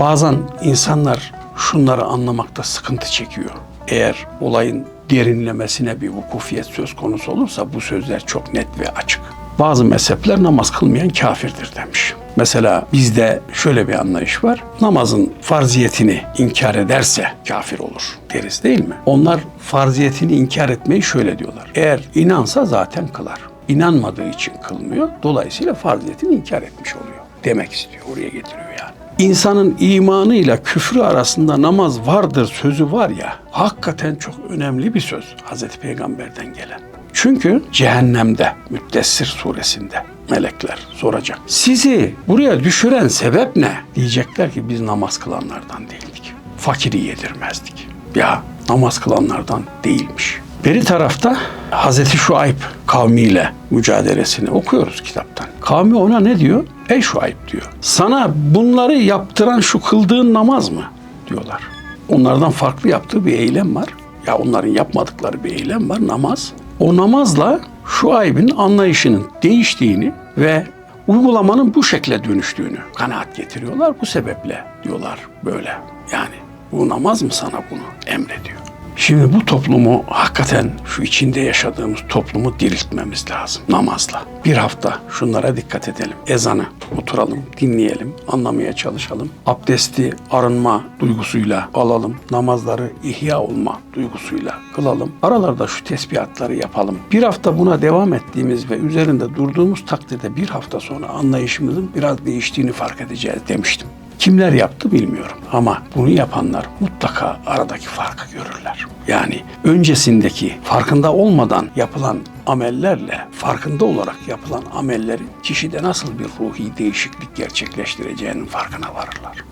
Bazen insanlar şunları anlamakta sıkıntı çekiyor. Eğer olayın derinlemesine bir vukufiyet söz konusu olursa bu sözler çok net ve açık. Bazı mezhepler namaz kılmayan kafirdir demiş. Mesela bizde şöyle bir anlayış var. Namazın farziyetini inkar ederse kafir olur deriz değil mi? Onlar farziyetini inkar etmeyi şöyle diyorlar. Eğer inansa zaten kılar. İnanmadığı için kılmıyor. Dolayısıyla farziyetini inkar etmiş oluyor. Demek istiyor. Oraya getiriyor yani. İnsanın imanıyla küfrü arasında namaz vardır sözü var ya, hakikaten çok önemli bir söz Hazreti Peygamber'den gelen. Çünkü cehennemde, Müddessir suresinde melekler soracak. Sizi buraya düşüren sebep ne? Diyecekler ki biz namaz kılanlardan değildik. Fakiri yedirmezdik. Ya namaz kılanlardan değilmiş. Beri tarafta Hazreti Şuayb kavmiyle mücadelesini okuyoruz kitaptan. Kavmi ona ne diyor? Ey Şuayb diyor. Sana bunları yaptıran şu kıldığın namaz mı? diyorlar. Onlardan farklı yaptığı bir eylem var. Ya onların yapmadıkları bir eylem var namaz. O namazla Şuayb'in anlayışının değiştiğini ve uygulamanın bu şekle dönüştüğünü kanaat getiriyorlar. Bu sebeple diyorlar böyle. Yani bu namaz mı sana bunu emrediyor? Şimdi bu toplumu hakikaten şu içinde yaşadığımız toplumu diriltmemiz lazım namazla. Bir hafta şunlara dikkat edelim. Ezanı oturalım, dinleyelim, anlamaya çalışalım. Abdesti arınma duygusuyla alalım. Namazları ihya olma duygusuyla kılalım. Aralarda şu tesbihatları yapalım. Bir hafta buna devam ettiğimiz ve üzerinde durduğumuz takdirde bir hafta sonra anlayışımızın biraz değiştiğini fark edeceğiz demiştim. Kimler yaptı bilmiyorum ama bunu yapanlar mutlaka aradaki farkı görürler. Yani öncesindeki farkında olmadan yapılan amellerle farkında olarak yapılan amellerin kişide nasıl bir ruhi değişiklik gerçekleştireceğinin farkına varırlar.